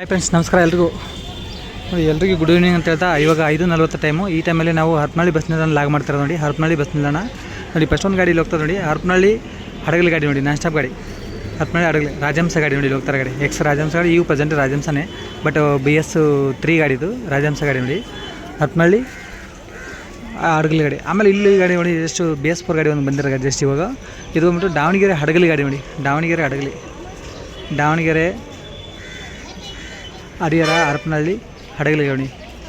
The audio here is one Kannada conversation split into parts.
ಹಾಯ್ ಫ್ರೆಂಡ್ಸ್ ನಮಸ್ಕಾರ ಎಲ್ರಿಗೂ. ಎಲ್ರಿಗೂ ಗುಡ್ ಈವ್ನಿಂಗ್ ಅಂತ ಹೇಳ್ತಾ, ಇವಾಗ ಐದು ನಲ್ವತ್ತು ಟೈಮು ಈ ಟೈಮಲ್ಲಿ ನಾವು ಹರಪನಹಳ್ಳಿ ಬಸ್ ನಿಲ್ದಾಣ ಲಾಗ್ ಮಾಡ್ತಾರೆ ನೋಡಿ, ಹರಪನಹಳ್ಳಿ ಬಸ್ ನಿಲ್ದಾಣ. ನೋಡಿ ಫಸ್ಟ್ ಒಂದು ಗಾಡಿ ಹೋಗ್ತಾರೆ ನೋಡಿ, ಹರಪನಹಳ್ಳಿ ಹಡಗಲಿ ಗಾಡಿ ನೋಡಿ ನಾನ್ ಸ್ಟಾಪ್ ಗಾಡಿ. ಹರಪನಹಳ್ಳಿ ಹಡಗಲಿ, ರಾಜಹಂಸ ಗಾಡಿ ನೋಡಿ ಹೋಗ್ತಾರೆ ಗಾಡಿ. ಎಕ್ಸ್ ರಾಜಹಂಸ ಗಾಡಿ ಇವು ಪ್ರೆಸೆಂಟ್ ರಾಜಹಂಸನೇ. ಬಟ್ ಬಿ ಎಸ್ ತ್ರೀ ಗಾಡಿದು ರಾಜಹಂಸ ಗಾಡಿ ನೋಡಿ. ಹರಪನಹಳ್ಳಿ ಹಡಗಲಿ ಗಾಡಿ. ಆಮೇಲೆ ಇಲ್ಲಿ ಗಾಡಿ ನೋಡಿ ಜಸ್ಟ್ ಬಿ ಎಸ್ ಫೋರ್ ಗಾಡಿ ಒಂದು ಬಂದಿರೋ ಗಾಡಿ ಜಸ್ಟ್ ಇವಾಗ. ಇದು ಬಂದ್ಬಿಟ್ಟು ದಾವಣಗೆರೆ ಹಡಗಲಿ ಗಾಡಿ ನೋಡಿ, ದಾವಣಗೆರೆ ಹಡಗಲಿ. ದಾವಣಗೆರೆ ಹರಿಹರ ಹರಪನಹಳ್ಳಿ, ಹಡಗಲಿ ನೋಡಿ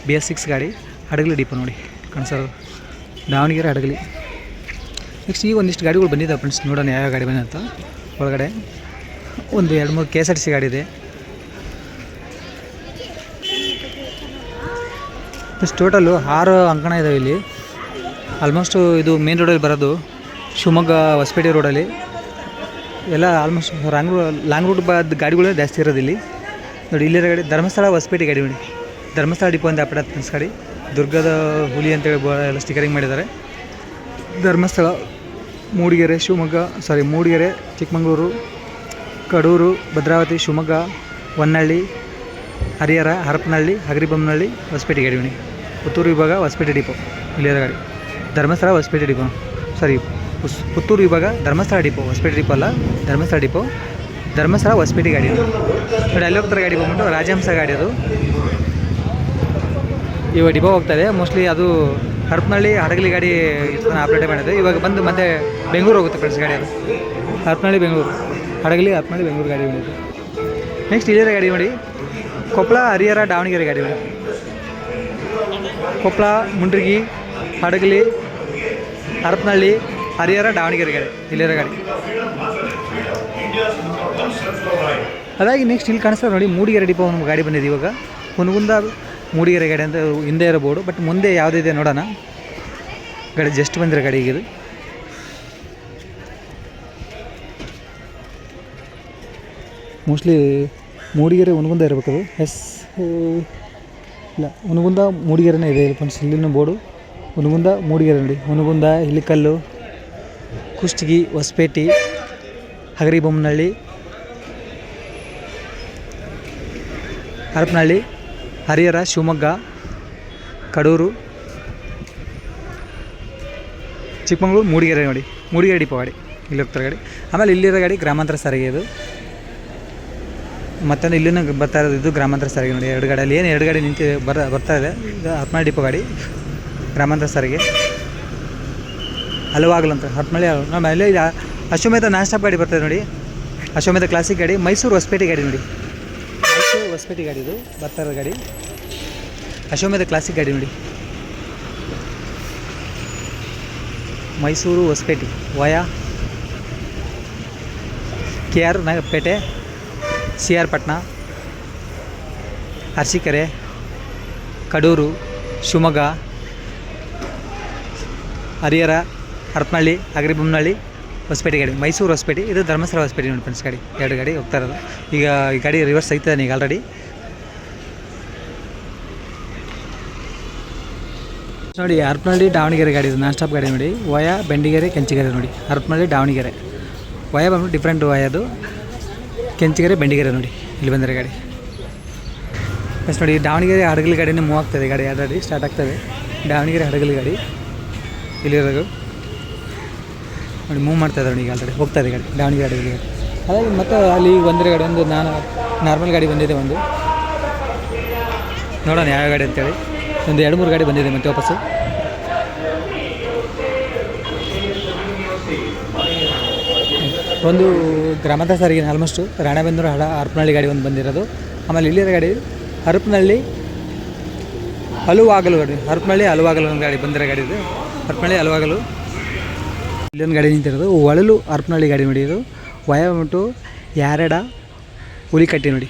ಬಿ ಎಸ್ ಸಿಕ್ಸ್ ಗಾಡಿ, ಹಡಗಲಿ ಡಿಪೋ ನೋಡಿ. ಕಣ್ಸರ್ ದಾವಣಗೆರೆ ಹಡಗಲಿ. ನೆಕ್ಸ್ಟ್ ಈಗ ಒಂದಿಷ್ಟು ಗಾಡಿಗಳು ಬಂದಿದ್ದಾವೆ ಫ್ರೆಂಡ್ಸ್ ನೋಡೋಣ ಯಾವ ಗಾಡಿ ಬಂದ ಅಂತ. ಒಳಗಡೆ ಒಂದು ಎರಡು ಮೂರು K S R T C ಗಾಡಿ ಇದೆ. ಪ್ಲಸ್ ಟೋಟಲು ಆರು ಅಂಕಣ ಇದಾವೆ ಇಲ್ಲಿ. ಆಲ್ಮೋಸ್ಟು ಇದು ಮೇನ್ ರೋಡಲ್ಲಿ ಬರೋದು ಶಿವಮೊಗ್ಗ, ಹೊಸಪೇಟೆ ರೋಡಲ್ಲಿ ಎಲ್ಲ ಆಲ್ಮೋಸ್ಟ್ ರಾಂಗ್ ಲಾಂಗ್ ರೂಟ್ ಬಾದ ಗಾಡಿಗಳೇ ಜಾಸ್ತಿ ಇರೋದು ಇಲ್ಲಿ. ನೋಡಿ ಇಲ್ಲಿರೋ ಗಾಡಿ ಧರ್ಮಸ್ಥಳ ಹೊಸಪೇಟೆ ಗಾಡಿ ನೋಡಿ. ಧರ್ಮಸ್ಥಳ ಡಿಪೋ ಅಂತ ಅಪಡ ದುರ್ಗದ ಹುಲಿ ಅಂತೇಳಿ ಎಲ್ಲ ಸ್ಟಿಕರಿಂಗ್ ಮಾಡಿದ್ದಾರೆ. ಧರ್ಮಸ್ಥಳ, ಮೂಡಿಗೆರೆ, ಶಿವಮೊಗ್ಗ ಸಾರಿ ಮೂಡಿಗೆರೆ, ಚಿಕ್ಕಮಗಳೂರು, ಕಡೂರು, ಭದ್ರಾವತಿ, ಶಿವಮೊಗ್ಗ ಹೊನ್ನಳ್ಳಿ ಹರಿಹರ, ಹರಪನಹಳ್ಳಿ, ಹಗರಿಬೊಮ್ಮನಹಳ್ಳಿ, ಹೊಸಪೇಟೆ ಗಾಡಿ ನೋಡಿ. ಪುತ್ತೂರು ವಿಭಾಗ, ಹೊಸಪೇಟೆ ಡಿಪೋ. ಇಲ್ಲಿರೋ ಗಾಡಿ. ಧರ್ಮಸ್ಥಳ, ಹೊಸಪೇಟೆ ಡಿಪೋ. ಸಾರಿ ಪುತ್ತೂರು ವಿಭಾಗ, ಧರ್ಮಸ್ಥಳ ಡಿಪೋ, ಹೊಸಪೇಟೆ ಡಿಪೋ ಅಲ್ಲ, ಧರ್ಮಸ್ಥಳ ಡಿಪೋ. ಧರ್ಮಸ್ಥಳ, ಹೊಸಪೇಟೆ ಗಾಡಿ. ನೋಡಿ ಅಲ್ಲಿ ಹೋಗ್ತಾರೆ ಗಾಡಿ ಬಂದ್ಬಿಟ್ಟು, ರಾಜಹಂಸ ಗಾಡಿ ಅದು. ಇವಾಗ ಡಿಬೋ ಹೋಗ್ತಾ ಇದೆ. ಮೋಸ್ಟ್ಲಿ ಅದು ಹರಪನಹಳ್ಳಿ ಹಡಗಲಿ ಗಾಡಿ ಆಪ್ರೇಟ್ ಮಾಡಿದೆ. ಇವಾಗ ಬಂದು ಮತ್ತೆ ಬೆಂಗಳೂರು ಹೋಗುತ್ತೆ ಫ್ರೆಂಡ್ಸ್ ಗಾಡಿ ಅದು. ಹರಪನಹಳ್ಳಿ ಬೆಂಗಳೂರು. ಹಡಗಲಿ ಹರಪನಹಳ್ಳಿ ಬೆಂಗಳೂರು ಗಾಡಿ ಬಂದಿದೆ. ನೆಕ್ಸ್ಟ್ ಇಲ್ಲಿರೋ ಗಾಡಿ ನೋಡಿ. ಕೊಪ್ಪಳ ಹರಿಹರ, ದಾವಣಗೆರೆ ಗಾಡಿ ನೋಡಿ. ಕೊಪ್ಪಳ ಮುಂಡ್ರಿಗಿ, ಹಡಗಲಿ ಹರಪನಹಳ್ಳಿ ಹರಿಹರ, ದಾವಣಗೆರೆ ಗಾಡಿ ಇಲ್ಲಿರೋ ಗಾಡಿ. ಅದಾಗಿ ನೆಕ್ಸ್ಟ್ ಇಲ್ಲಿ ಕಾಣಿಸ್ತದೆ ನೋಡಿ, ಮೂಡಿಗೆರೆ ಡಿಪೋ ಒಂದು ಗಾಡಿ ಬಂದಿದೆ ಇವಾಗ. ಹುನಗುಂದ ಮೂಡಿಗೆರೆ ಗಾಡಿ ಅಂತ ಹಿಂದೆ ಇರೋ ಬೋರ್ಡು ಬಟ್ ಮುಂದೆ ಯಾವುದಿದೆ ನೋಡೋಣ. ಗಾಡಿ ಜಸ್ಟ್ ಬಂದಿರೋ ಗಾಡಿ ಇದು. ಮೋಸ್ಟ್ಲಿ ಮೂಡಿಗೆರೆ, ಹುನಗುಂದ ಅದು. ಎಸ್ ಇಲ್ಲ, ಹುನಗುಂದ, ಮೂಡಿಗೆರೆನೇ ಇದೆ ಫ್ರೆಂಡ್ಸ್ ಇಲ್ಲಿನ ಬೋರ್ಡು. ಹುನಗುಂದ, ಮೂಡಿಗೆರೆ ನೋಡಿ. ಹುನಗುಂದ ಇಲಿಕಲ್ಲು ಕುಷ್ಟಗಿ, ಹೊಸಪೇಟೆ. ಹಗರಿಬೊಮ್ಮನಹಳ್ಳಿ, ಹರಪನಹಳ್ಳಿ, ಹರಿಹರ, ಶಿವಮೊಗ್ಗ, ಕಡೂರು, ಚಿಕ್ಕಮಗಳೂರು, ಮೂಡಿಗೆರೆ ನೋಡಿ. ಮೂಡಿಗೆರೆ ಡಿಪೋ ಗಾಡಿ. ಇಲ್ಲಿ ಹೋಗ್ತಾರೆ ಗಾಡಿ. ಆಮೇಲೆ ಇಲ್ಲಿರೋ ಗಾಡಿ ಗ್ರಾಮಾಂತರ ಸಾರಿಗೆ ಇದು. ಮತ್ತೊಂದು ಇಲ್ಲಿನ ಬರ್ತಾ ಇರೋದು ಇದು ಗ್ರಾಮಾಂತರ ಸಾರಿಗೆ ನೋಡಿ. ಎರಡು ಗಾಡಿಯಲ್ಲಿ ಏನು ಎರಡು ಗಾಡಿ ನಿಂತಿದೆ ಬರ, ಬರ್ತಾ ಇದೆ. ಇದು ಹರಪನಹಳ್ಳಿ ಡಿಪೋ ಗಾಡಿ. ಗ್ರಾಮಾಂತರ ಸಾರಿಗೆ. ಹಲವಾಗಲಂತ. ಹರಪನಹಳ್ಳಿ ಆಮೇಲೆ ಅಶ್ವಮೇಧ ನಾನ್ ಸ್ಟಾಪ್ ಗಾಡಿ ಬರ್ತದೆ ನೋಡಿ. ಅಶ್ವಮೇಧ ಕ್ಲಾಸಿಕ್ ಗಾಡಿ, ಮೈಸೂರು ಹೊಸಪೇಟೆ ಗಾಡಿ ನೋಡಿ. ಮೈಸೂರು ಹೊಸಪೇಟೆ ಗಾಡಿ ಇದು, ಬರ್ತಾ ಇರೋ ಗಾಡಿ. ಅಶ್ವಮೇಧ ಕ್ಲಾಸಿಕ್ ಗಾಡಿ ನೋಡಿ. Mysuru Hosapete, via K R Nagapete C R Patna, Arsikere, Kadur, Shivamogga, Harihar, Harapanahalli, Hagaribommanahalli Hosapete ಗಾಡಿ, ಮೈಸೂರು ಹೊಸಪೇಟೆ, ಇದು ಧರ್ಮಸ್ಥಳ ಹೊಸಪೇಟೆ ನೋಡಿ ಫ್ರೆಂಡ್ಸ್ ಗಾಡಿ, ಎರಡು ಗಾಡಿ ಹೋಗ್ತಾ ಇರೋದು. ಈಗ ಈ ಗಾಡಿ ರಿವರ್ಸ್ ಐತದಾನೆ ಈಗ ಆಲ್ರೆಡಿ ನೋಡಿ, ಹರಪನಹಳ್ಳಿ, ದಾವಣಗೆರೆ ಗಾಡಿ ಇದು ನಾನ್ ಸ್ಟಾಪ್ ಗಾಡಿ ನೋಡಿ. ವಯ, ಬೆಂಡಿಗೆರೆ, ಕೆಂಚಿಗೆರೆ ನೋಡಿ. ಹರಪನಹಳ್ಳಿ, ದಾವಣಗೆರೆ. ವಯ ಬಂದು ಡಿಫ್ರೆಂಟ್ ವಯ ಅದು. ಕೆಂಚಿಗೆರೆ, ಬೆಂಡಿಗೆರೆ ನೋಡಿ. ಇಲ್ಲಿ ಬಂದರೆ ಗಾಡಿ. ಫಸ್ಟ್ ನೋಡಿ, ದಾವಣಗೆರೆ ಹಡಗಲಿ ಗಾಡಿನೇ ಮೂವ್ ಆಗ್ತದೆ ಗಾಡಿ ಆಲ್ರೆಡಿ ಸ್ಟಾರ್ಟ್ ಆಗ್ತದೆ ದಾವಣಗೆರೆ ಹಡಗಲಿ ಗಾಡಿ. ಇಲ್ಲಿರೋದು. ನೋಡಿ ಮೂವ್ ಮಾಡ್ತಾ ಇದ್ದಾರೆ ಈಗ ಆಲ್ರೆಡಿ. ಹೋಗ್ತಾ ಇದೆ ಗಾಡಿ, ದಾವಣಗೆರೆ ಗಾಡಿಗೆ ಗಾಡಿ ಹಾಗಾಗಿ ಮತ್ತೆ ಅಲ್ಲಿ ಬಂದರೆ ಗಾಡಿ, ಒಂದು ನಾನು ನಾರ್ಮಲ್ ಗಾಡಿ ಬಂದಿದೆ ಒಂದು. ನೋಡೋಣ ಯಾವ ಗಾಡಿ ಅಂತೇಳಿ. ಒಂದು ಎರಡು ಮೂರು ಗಾಡಿ ಬಂದಿದೆ ಮತ್ತೆ ವಾಪಸ್ಸು. ಒಂದು ಗ್ರಾಮದ ಸಾರಿಗೆ ಆಲ್ಮೋಸ್ಟು ರಾಣೆಬೆಂದೂರು ಹಳ ಹರಪನಹಳ್ಳಿ ಗಾಡಿ ಒಂದು ಬಂದಿರೋದು. ಆಮೇಲೆ ಇಲ್ಲಿರೋ ಗಾಡಿ ಹರಪನಹಳ್ಳಿ ಹಲುವಾಗಲು ಗಾಡಿ ಹರಪನಹಳ್ಳಿ ಹಲುವಾಗಲು ಒಂದು ಗಾಡಿ ಬಂದಿರೋ ಗಾಡಿ ಇದು. ಹರಪನಹಳ್ಳಿ ಹಲುವಾಗಲು. ಇಲ್ಲೊಂದು ಗಾಡಿ ನಿಂತಿರೋದು. ಒಳಲು ಹರಪನಹಳ್ಳಿ ಗಾಡಿ ನೋಡಿ ಇದು. ಬಂದ್ಬಿಟ್ಟು ಯಾರಡ, ಹುಲಿಕಟ್ಟಿ ನೋಡಿ.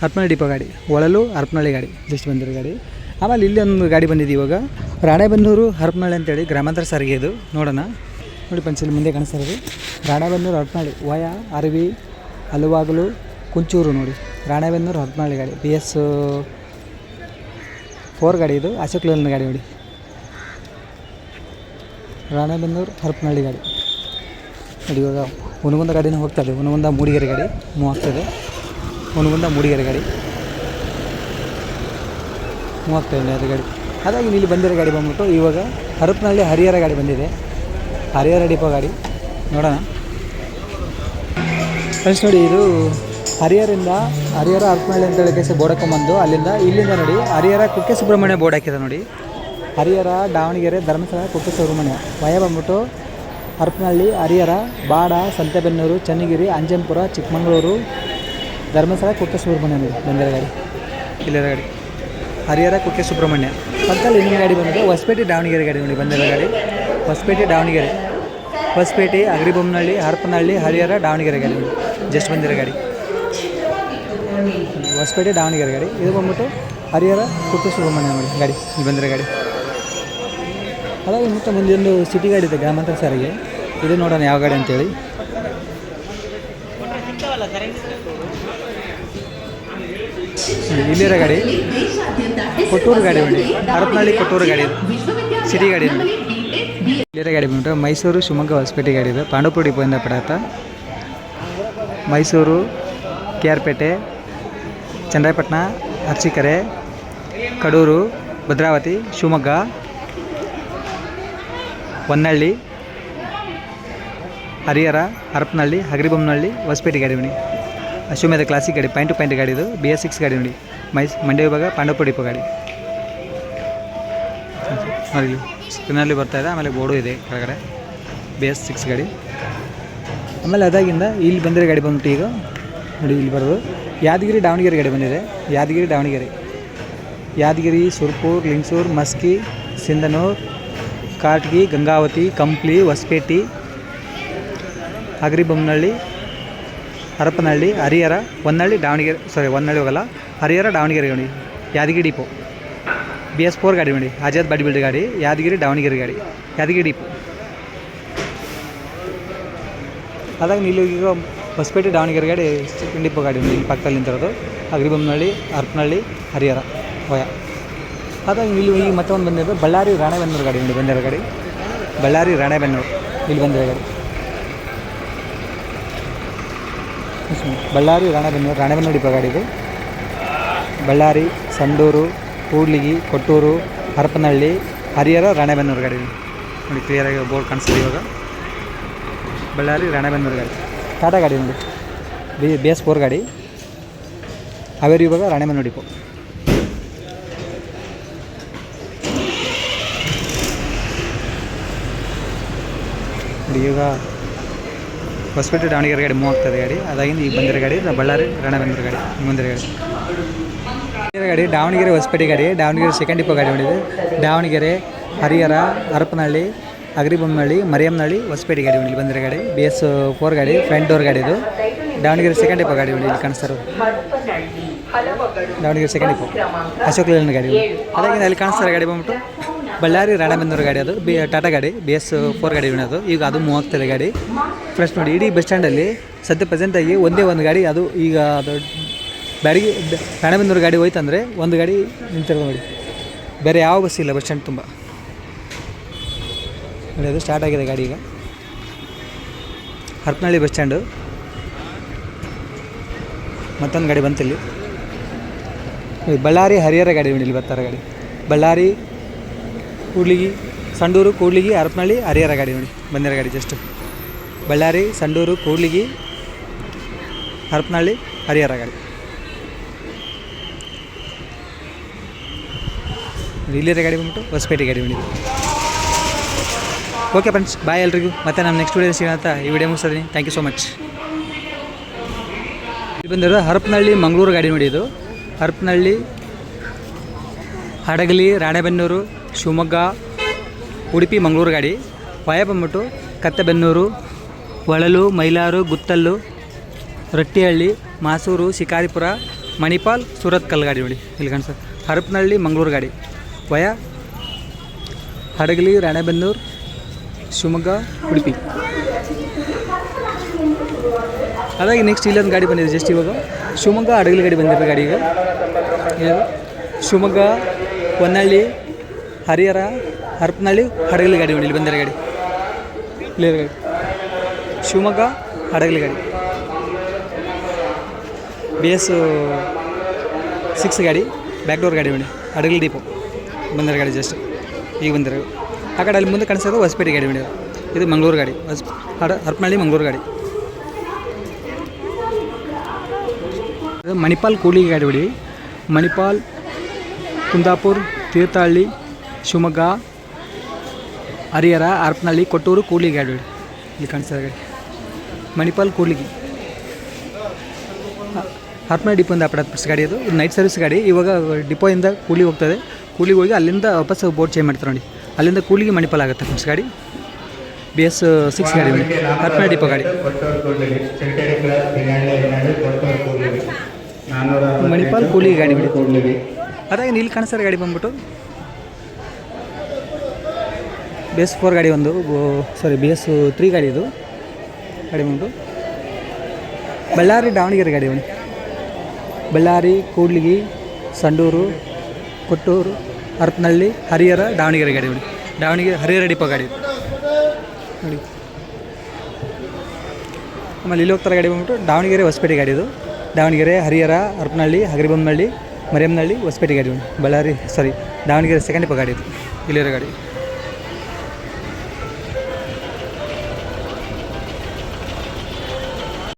ಹರಪನಹಳ್ಳಿ ಡಿಪೋ ಗಾಡಿ. ಒಳಲು ಹರಪನಹಳ್ಳಿ ಗಾಡಿ. ಜಸ್ಟ್ ಬಂದಿರೋ ಗಾಡಿ. ಆಮೇಲೆ ಇಲ್ಲಿ ಒಂದು ಗಾಡಿ ಬಂದಿದೆ ಇವಾಗ. ರಾಣೆಬೆನ್ನೂರು ಹರಪನಹಳ್ಳಿ ಅಂತೇಳಿ ಗ್ರಾಮಾಂತರ ಸಾರಿಗೆ ಇದು. ನೋಡೋಣ. ನೋಡಿ ಪಂಚಲ್ಲಿ ಮುಂದೆ ಕಾಣಿಸ್ತಾ ಇರೋದು. ರಾಣೆಬೆನ್ನೂರು ಹರಪನಹಳ್ಳಿ ವಯ, ಅರವಿ ಹಲುವಾಗಲು ಕುಂಚೂರು ನೋಡಿ. ರಾಣೆಬೆನ್ನೂರು ಹರಪನಹಳ್ಳಿ ಗಾಡಿ. ಬಿ ಎಸ್ ಫೋರ್ ಗಾಡಿ ಇದು. ಅಶೋಕ್ ಗಾಡಿ ನೋಡಿ. ರಾಣೆಬೆನ್ನೂರು ಹರಪನಹಳ್ಳಿ ಗಾಡಿ. ನೋಡಿ, ಇವಾಗ ಹುನಗುಂದ ಹೋಗ್ತಾ ಇದೆ. ಹುನಗುಂದ ಮೂಡಿಗೆರೆ ಗಾಡಿ ಮೂವ್ ಇದೆ. ಹುನಗುಂದ ಮೂಡಿಗೆರೆ ಗಾಡಿ. ಮೂವತ್ತ ಗಾಡಿ. ಹಾಗಾಗಿ ಇಲ್ಲಿ ಬಂದಿರೋ ಗಾಡಿ ಬಂದ್ಬಿಟ್ಟು ಇವಾಗ ಹರಪನಹಳ್ಳಿ ಹರಿಹರ ಗಾಡಿ ಬಂದಿದೆ. ಹರಿಹರ ಡಿಪೋ ಗಾಡಿ. ನೋಡೋಣ. ಫ್ರೆಂಡ್ಸ್ ನೋಡಿ, ಇದು ಹರಿಹರಿಂದ ಹರಿಹರ ಹರಪನಹಳ್ಳಿ ಅಂತ ಹೇಳಿ ಬೋರ್ಡ್ ಬಂದು ಅಲ್ಲಿಂದ ಇಲ್ಲಿಂದ ನೋಡಿ, ಹರಿಹರ ಕುಕ್ಕೆ ಸುಬ್ರಹ್ಮಣ್ಯ ಬೋರ್ಡ್ ಹಾಕಿದೆ ನೋಡಿ. ಹರಿಹರ, ದಾವಣಗೆರೆ, ಧರ್ಮಸ್ಥಳ ಕುಟ್ಟು ಸುಬ್ರಹ್ಮಣ್ಯ ವಯ ಬಂದ್ಬಿಟ್ಟು ಹರಪನಹಳ್ಳಿ ಹರಿಹರ, ಬಾಡ, ಸಂತೆಬೆನ್ನೂರು, ಚನ್ನಗಿರಿ, ಅಂಜನಪುರ, ಚಿಕ್ಕಮಗಳೂರು, ಧರ್ಮಸ್ಥಳ, ಕುಕ್ಕೆ ಸುಬ್ರಹ್ಮಣ್ಯ ಬಂದಿರೋ ಗಾಡಿ. ಇಲ್ಲಿರೋ ಗಾಡಿ. ಹರಿಹರ, ಕುಕ್ಕೆ ಸುಬ್ರಹ್ಮಣ್ಯ. ಪಕ್ಕದಲ್ಲಿ ಇನ್ನೊಂದು ಗಾಡಿ ಬಂದಿದೆ. ಹೊಸಪೇಟೆ, ದಾವಣಗೆರೆ ಗಾಡಿ ನೋಡಿ ಬಂದಿರೋ ಗಾಡಿ. ಹೊಸಪೇಟೆ, ದಾವಣಗೆರೆ. ಹೊಸಪೇಟೆ ಅಗ್ರಿಬೊಮ್ಮನಹಳ್ಳಿ ಹರಪನಹಳ್ಳಿ, ಹರಿಹರ, ದಾವಣಗೆರೆ ಗಾಡಿ ನೋಡಿ. ಜಸ್ಟ್ ಬಂದಿರೋ ಗಾಡಿ. ಹೊಸಪೇಟೆ, ದಾವಣಗೆರೆ ಗಾಡಿ. ಇದು ಬಂದ್ಬಿಟ್ಟು ಹರಿಹರ, ಕುಕ್ಕೆ ಸುಬ್ರಹ್ಮಣ್ಯ ನೋಡಿ ಗಾಡಿ. ಇಲ್ಲಿ ಬಂದಿರೋ ಗಾಡಿ. ಅದಾಗಿ ಮತ್ತೆ ಮುಂದೊಂದು ಸಿಟಿ ಗಾಡಿ ಇದೆ, ಗ್ರಾಮಾಂತರ ಸಾರಿಗೆ. ಇದು ನೋಡೋಣ ಯಾವ ಗಾಡಿ ಅಂತೇಳಿ. ಇಲ್ಲಿರೋ ಗಾಡಿ. ಕೊಟ್ಟೂರು ಗಾಡಿ ಬಂಡಿ ಹರಪನಹಳ್ಳಿ ಕೊಟ್ಟೂರು ಗಾಡಿ. ಸಿಟಿ ಗಾಡಿ ಇಲ್ಲಿರೋ ಗಾಡಿ ಬಂದ್ಬಿಟ್ಟು ಮೈಸೂರು ಶಿವಮೊಗ್ಗ ಹೊಸಪೇಟೆ ಗಾಡಿ ಇದೆ. ಪಾಂಡವಪುರ ಡಿಪೋಯಿಂದ ಪಡಾತ ಮೈಸೂರು ಕೆ ಆರ್ ಪೇಟೆ ಚನ್ನರಾಯಪಟ್ಟಣ ಅರ್ಚಿಕೆರೆ ಕಡೂರು, ಭದ್ರಾವತಿ, ಶಿವಮೊಗ್ಗ. ಹೊನ್ನಳ್ಳಿ, ಹರಿಹರ, ಹರಪನಹಳ್ಳಿ, ಹಗರಿಬೊಮ್ಮನಹಳ್ಳಿ, ಹೊಸಪೇಟೆ ಗಾಡಿ ನೋಡಿ. ಅಶ್ವಮೇಧ ಕ್ಲಾಸಿಕ್ ಗಾಡಿ ಪಾಯಿಂಟ್ ಟು ಪಾಯಿಂಟ್ ಗಾಡಿ ಇದು. ಬಿ ಎಸ್ ಸಿಕ್ಸ್ ಗಾಡಿ ನೋಡಿ. ಮೈಸ್, ಮಂಡ್ಯ ವಿಭಾಗ, ಪಾಂಡವಪುರ ಡಿಪೋ ಗಾಡಿ. ನೋಡಿ, ಸ್ಕ್ರೀನಲ್ಲಿ ಬರ್ತಾ ಆಮೇಲೆ ಬೋರ್ಡು ಇದೆ ಕೆಳಗಡೆ. ಬಿ ಎಸ್ ಸಿಕ್ಸ್ ಗಾಡಿ. ಆಮೇಲೆ ಅದಾಗಿಂದ ಇಲ್ಲಿ ಬಂದಿರೋ ಗಾಡಿ ಬಂದ್ಬಿಟ್ಟು ಈಗ, ನೋಡಿ ಇಲ್ಲಿ ಬರೋದು. ಯಾದಗಿರಿ, ದಾವಣಗೆರೆ ಗಾಡಿ ಬಂದಿದೆ. ಯಾದಗಿರಿ, ದಾವಣಗೆರೆ. ಯಾದಗಿರಿ, ಸುರ್ಪೂರ್, ಲಿಂಗಸೂರು, ಮಸ್ಕಿ, ಸಿಂಧನೂರು ಕಾಟ್ಗಿ, ಗಂಗಾವತಿ, ಕಂಪ್ಲಿ, ಹೊಸಪೇಟೆ ಹಗರಿಬೊಮ್ಮನಹಳ್ಳಿ ಹರಪನಹಳ್ಳಿ, ಹರಿಹರ, ಹೊನ್ನಳ್ಳಿ, ದಾವಣಗೆರೆ ಸಾರಿ ಹೊನ್ನಳ್ಳಿ ಹೋಗಲ್ಲ. ಹರಿಹರ, ದಾವಣಗೆರೆ ಗಾಡಿ. Yadgir depot. B S four ಗಾಡಿ ನೋಡಿ ಆಜಾದ್ ಬಾಡಿ ಬಿಲ್ಡ್ ಗಾಡಿ, ಯಾದಗಿರಿ, ದಾವಣಗೆರೆ ಗಾಡಿ. ಯಾದಗಿರಿ ಡಿಪೋ. ಅದಾಗ ಈಗ ಹೊಸಪೇಟೆ, ದಾವಣಗೆರೆ ಗಾಡಿ, ಡಿಪೋ ಗಾಡಿ ಇಲ್ಲಿ ಪಕ್ಕದಲ್ಲಿ ನಿಂತಿರೋದು ಅಗ್ರಿಬೊಮ್ಮನಹಳ್ಳಿ ಹರಪನಹಳ್ಳಿ, ಹರಿಹರ ವಯ ಅದಾಗ ಇಲ್ಲಿ ಈಗ ಮತ್ತೊಂದು ಬಂದಿರೋದು ಬಳ್ಳಾರಿ ರಾಣೆಬೆನ್ನೂರು ಗಾಡಿ ನೋಡಿ ಬಂದಿರೋ ಗಾಡಿ. ಬಳ್ಳಾರಿ ರಾಣೆಬೆನ್ನೂರು. ಇಲ್ಲಿ ಬಂದಿರೋ ಗಾಡಿ. ಬಳ್ಳಾರಿ ರಾಣೆಬೆನ್ನೂರು ರಾಣೆಬೆನ್ನೂರು ಡಿಪೋ ಗಾಡಿ ಇದು. ಬಳ್ಳಾರಿ, ಸಂಡೂರು, ಕೂಡ್ಲಿಗಿ, ಕೊಟ್ಟೂರು, ಹರಪನಹಳ್ಳಿ, ಹರಿಹರ, ರಾಣೆಬೆನ್ನೂರು ಗಾಡಿ ನೋಡಿ ನೋಡಿ ಕ್ಲಿಯರಾಗಿ ಬೋರ್ಡ್ ಕಾಣಿಸ್ತಿದೆ ಇವಾಗ. ಬಳ್ಳಾರಿ, ರಾಣೆಬೆನ್ನೂರು ಗಾಡಿ. ಟಾಟಾ ಗಾಡಿ ನೋಡಿ ಬಿ ಬಿ ಎಸ್ ಫೋರ್ ಗಾಡಿ. ಅವೇರಿ ಇವಾಗ ರಾಣೆಬೆನ್ನೂರು ಡಿಪೋ. ನೋಡಿ ಈಗ ಹೊಸಪೇಟೆ ದಾವಣಗೆರೆ ಗಾಡಿ ಮೂವ್ ಆಗ್ತದೆ ಗಾಡಿ. ಅದಾಗಿಂದ ಈಗ ಬಂದಿರೋ ಗಾಡಿ ಬಳ್ಳಾರಿ ರಾಣೆಬೆನ್ನೂರು ಗಾಡಿ ಮುಂದಿರೋ ಬಂದಿರೋ ಗಾಡಿ ಗಾಡಿ ದಾವಣಗೆರೆ ಹೊಸಪೇಟೆ ಗಾಡಿ ದಾವಣಗೆರೆ ಸೆಕೆಂಡ್ ಡಿಪೋ ಗಾಡಿ ಮಾಡಿದೆ ದಾವಣಗೆರೆ ಹರಿಹರ ಹರಪನಹಳ್ಳಿ ಅಗ್ರಿಬೊಮ್ಮನಹಳ್ಳಿ ಮರಿಯಮ್ಮನಹಳ್ಳಿ ಹೊಸಪೇಟೆ ಗಾಡಿ ಮಾಡಿ ಬಂದಿರೋ ಗಾಡಿ. ಬಿ ಎಸ್ ಫೋರ್ ಗಾಡಿ ಫ್ರಂಟ್ ಡೋರ್ ಗಾಡಿ ಇದು. ದಾವಣಗೆರೆ ಸೆಕೆಂಡ್ ಡಿಪೋ ಗಾಡಿ ಇಲ್ಲಿ ಕಾಣಿಸ್ತಾ ಇರೋದು. Davanagere second depot Ashok Leyland ಗಾಡಿ. ಅದಾಗಿಂದ ಅಲ್ಲಿ ಕಾಣಿಸ್ತಾರೆ ಗಾಡಿ ಬಂದ್ಬಿಟ್ಟು. ಬಳ್ಳಾರಿ ರಾಣಬೆಂದೂರು ಗಾಡಿ ಅದು. ಬಿ ಟಾಟಾ ಗಾಡಿ ಬಿ ಎಸ್ ಫೋರ್ ಗಾಡಿ ಅದು ಈಗ ಅದು ಮೂವ್ ಆಗ್ತದೆ ಗಾಡಿ. ಫ್ರೆಶ್ ನೋಡಿ, ಇಡೀ ಬಸ್ ಸ್ಟ್ಯಾಂಡಲ್ಲಿ ಸದ್ಯ ಪ್ರೆಸೆಂಟಾಗಿ ಒಂದೇ ಒಂದು ಗಾಡಿ. ಅದು ಈಗ ಅದು ಬ್ಯಾಡಿಗೆ ರಾಣಬೆಂದೂರು ಗಾಡಿ ಹೋಯ್ತಂದರೆ ಒಂದು ಗಾಡಿ ನಿಂತಿರೋದು ನೋಡಿ ಬೇರೆ ಯಾವ ಬಸ್ ಇಲ್ಲ ಬಸ್ ಸ್ಟ್ಯಾಂಡ್ ತುಂಬ. ನೋಡಿ, ಅದು ಸ್ಟಾರ್ಟ್ ಆಗಿದೆ ಗಾಡಿ ಈಗ. ಹರಪನಹಳ್ಳಿ ಬಸ್ ಸ್ಟ್ಯಾಂಡು ಮತ್ತೊಂದು ಗಾಡಿ ಬಂತಿಲ್ಲಿ. ಬಳ್ಳಾರಿ ಹರಿಹರ ಗಾಡಿ ಇಲ್ಲಿ ಬರ್ತಾರೆ ಗಾಡಿ. ಬಳ್ಳಾರಿ ಕೂಡ್ಲಿಗಿ, ಸಂಡೂರು ಕೂಡ್ಲಿಗಿ ಹರಪನಹಳ್ಳಿ ಹರಿಹರ ಗಾಡಿ ನೋಡಿ, ಬಂದಿರೋ ಗಾಡಿ ಜಸ್ಟ್ ಬಳ್ಳಾರಿ, ಸಂಡೂರು ಕೂಡ್ಲಿಗಿ ಹರಪನಹಳ್ಳಿ ಹರಿಹರ ಗಾಡಿ. ಇಲ್ಲಿರೋ ಗಾಡಿ ಬಂದ್ಬಿಟ್ಟು ಹೊಸಪೇಟೆ ಗಾಡಿ ಬಂದಿದೆ. ಓಕೆ ಫ್ರೆಂಡ್ಸ್ ಬಾಯ್ ಎಲ್ರಿಗೂ. ಮತ್ತೆ ನಮ್ಮ ನೆಕ್ಸ್ಟ್ ವಿಡಿಯೋ ಸಿಗೋಣ ಅಂತ ಈ ವಿಡಿಯೋ ಮುಗಿಸ್ತೀನಿ ಥ್ಯಾಂಕ್ ಯು ಸೊ ಮಚ್ ಇಲ್ಲಿ ಬಂದಿರೋ ಹರಪನಹಳ್ಳಿ ಮಂಗಳೂರು ಗಾಡಿ ನೋಡಿ ಇದು. ಹರಪನಹಳ್ಳಿ ಹಡಗಲಿ, ರಾಣೆಬೆನ್ನೂರು ಶಿವಮೊಗ್ಗ, ಉಡುಪಿ, ಮಂಗಳೂರು ಗಾಡಿ. ವಯ ಬಂದ್ಬಿಟ್ಟು ಕತ್ತೆಬೆನ್ನೂರು, ಹೊಳಲು, ಮೈಲಾರು, ಗುತ್ತಲ್ಲು, ರಟ್ಟಿಹಳ್ಳಿ, ಮಾಸೂರು, ಶಿಕಾರಿಪುರ, ಮಣಿಪಾಲ್ ಸೂರತ್ಕಲ್ ಗಾಡಿ ನೋಡಿ ಇಲ್ಲಿ ಕಾಣಿಸ. ಹರಪನಹಳ್ಳಿ, ಮಂಗಳೂರು ಗಾಡಿ. ವಯ ಹಡಗಲಿ ರಾಣೆಬೆನ್ನೂರು, ಶಿವಮೊಗ್ಗ, ಉಡುಪಿ. ಅದಾಗಿ ನೆಕ್ಸ್ಟ್ ಇಲ್ಲೊಂದು ಗಾಡಿ ಬಂದಿದೆ ಜಸ್ಟ್ ಇವಾಗ. ಶಿವಮೊಗ್ಗ ಹಡಗಲಿ ಗಾಡಿ ಬಂದಿರೋ ಗಾಡಿ ಈಗ. ಶಿವಮೊಗ್ಗ ಹೊನ್ನಳ್ಳಿ ಹರಿಹರ, ಹರಪನಹಳ್ಳಿ ಹಡಗಲಿ ಗಾಡಿ ನೋಡಿ, ಇಲ್ಲಿ ಬಂದಿರೋ ಗಾಡಿ. ಗಾಡಿ. ಶಿವಮೊಗ್ಗ ಹಡಗಲಿ ಗಾಡಿ. ಬಿ ಎಸ್ ಸಿಕ್ಸ್ ಗಾಡಿ ಬ್ಯಾಕ್ ಡೋರ್ ಗಾಡಿ ನೋಡಿ. ಹಡಗಲಿ ದೀಪ. ಬಂದಿರೋ ಗಾಡಿ ಜಸ್ಟ್ ಈಗ ಬಂದಿರೋ ಆ ಕಡೆ ಅಲ್ಲಿ ಮುಂದೆ ಕಾಣಿಸೋದು ಹೊಸಪೇಟೆ ಗಾಡಿ ನೋಡಿ ಇದು ಮಂಗಳೂರು ಗಾಡಿ. ಹೊಸ ಹಡ ಹರಪನಹಳ್ಳಿ, ಮಂಗಳೂರು ಗಾಡಿ. ಮಣಿಪಾಲ್ ಕೂಲಿ ಗಾಡಿ ಹೊಡಿ ಮಣಿಪಾಲ್, ಕುಂದಾಪುರ್, ತೀರ್ಥಹಳ್ಳಿ ಶಿವಮೊಗ್ಗ ಹರಿಹರ ಹರಪನಹಳ್ಳಿ ಕೊಟ್ಟೂರು ಕೂಲಿ ಗಾಡಿ ಬಿಡಿ ಇಲ್ಲಿ ಕಾಣಿಸ್ತದೆ ಗಾಡಿ. ಮಣಿಪಾಲ್ ಕೂಲಿಗಿ ಹರಪನಹಳ್ಳಿ ಡಿಪೋಯಿಂದ ಅಪಡ ಗಾಡಿ ಅದು. ಇದು ನೈಟ್ ಸರ್ವಿಸ್ ಗಾಡಿ. ಇವಾಗ ಡಿಪೋಯಿಂದ ಕೂಲಿ ಹೋಗ್ತದೆ. ಕೂಲಿಗೆ ಹೋಗಿ ಅಲ್ಲಿಂದ ವಾಪಸ್ ಬೋರ್ಡ್ ಚೇಂಜ್ ಮಾಡ್ತಾರೆ ನೋಡಿ. ಅಲ್ಲಿಂದ ಕೂಲಿಗೆ ಮಣಿಪಾಲ್ ಆಗುತ್ತೆ ಫ್ರೆಂಡ್ಸ್ ಗಾಡಿ. ಬಿ ಎಸ್ ಸಿಕ್ಸ್ ಗಾಡಿ ಹರಪನಹಳ್ಳಿ ಡಿಪೋ ಗಾಡಿ. ಮಣಿಪಾಲ್ ಕೂಲಿ ಗಾಡಿ ಅದಾಗ ಇಲ್ಲಿ ಕಾಣಿಸ್ತಾರೆ ಗಾಡಿ ಬಂದ್ಬಿಟ್ಟು. ಬಿ ಎಸ್ ಫೋರ್ ಗಾಡಿ ಒಂದು ಸಾರಿ ಬಿ ಎಸ್ ತ್ರೀ ಗಾಡಿ ಇದು. ಗಾಡಿ ಒಂದು ಬಳ್ಳಾರಿ, ದಾವಣಗೆರೆ ಗಾಡಿ ಒಂದು ಬಳ್ಳಾರಿ, ಕೂಡ್ಲಿಗಿ, ಸಂಡೂರು, ಕೊಟ್ಟೂರು ಹರಪನಹಳ್ಳಿ ಹರಿಹರ, ದಾವಣಗೆರೆ ಗಾಡಿ ನೋಡಿ ದಾವಣಗೆರೆ, ಹರಿಹರ ಡಿಪೋ ಗಾಡಿ. ನೋಡಿ. ಆಮೇಲೆ ಇಲ್ಲಿ ಹೋಗ್ತಾರೆ ಗಾಡಿ ಬಂದ್ಬಿಟ್ಟು ದಾವಣಗೆರೆ, ಹೊಸಪೇಟೆ ಗಾಡಿ ಇದು. ದಾವಣಗೆರೆ, ಹರಿಹರ ಹರಪನಹಳ್ಳಿ ಹಗರಿಬೊಮ್ಮನಹಳ್ಳಿ ಮರಿಯಮ್ಮನಹಳ್ಳಿ ಹೊಸಪೇಟೆ ಗಾಡಿ ಉಂಟು Ballari sorry Davanagere second depot ಗಾಡಿ ಇದು. ಇಲ್ಲಿರೋ ಗಾಡಿ.